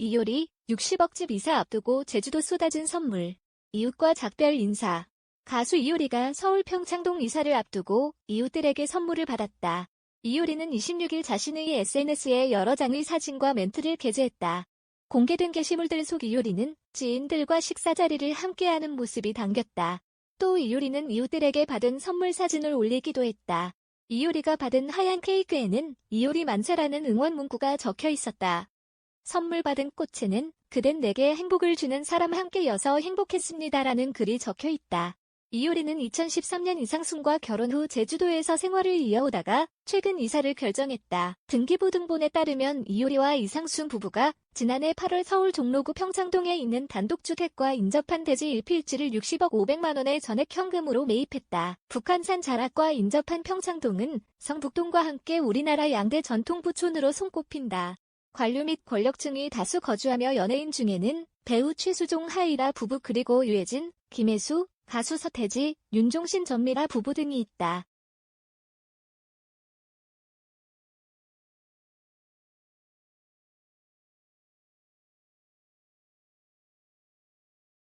이효리 60억 집 이사 앞두고 제주도 쏟아진 선물. 이웃과 작별 인사. 가수 이효리가 서울 평창동 이사를 앞두고 이웃들에게 선물을 받았다. 이효리는 26일 자신의 SNS에 여러 장의 사진과 멘트를 게재했다. 공개된 게시물들 속 이효리는 지인들과 식사 자리를 함께하는 모습이 담겼다. 또 이효리는 이웃들에게 받은 선물 사진을 올리기도 했다. 이효리가 받은 하얀 케이크에는 이효리 만세라는 응원 문구가 적혀 있었다. 선물 받은 꽃에는 그댄 내게 행복을 주는 사람 함께여서 행복했습니다라는 글이 적혀 있다. 이효리는 2013년 이상순과 결혼 후 제주도에서 생활을 이어오다가 최근 이사를 결정했다. 등기부 등본에 따르면 이효리와 이상순 부부가 지난해 8월 서울 종로구 평창동에 있는 단독주택과 인접한 대지 1필지를 60억 500만 원의 전액 현금으로 매입했다. 북한산 자락과 인접한 평창동은 성북동과 함께 우리나라 양대 전통 부촌으로 손꼽힌다. 관료 및 권력층이 다수 거주하며 연예인 중에는 배우 최수종 하이라 부부 그리고 유해진, 김혜수, 가수 서태지, 윤종신 전미라 부부 등이 있다.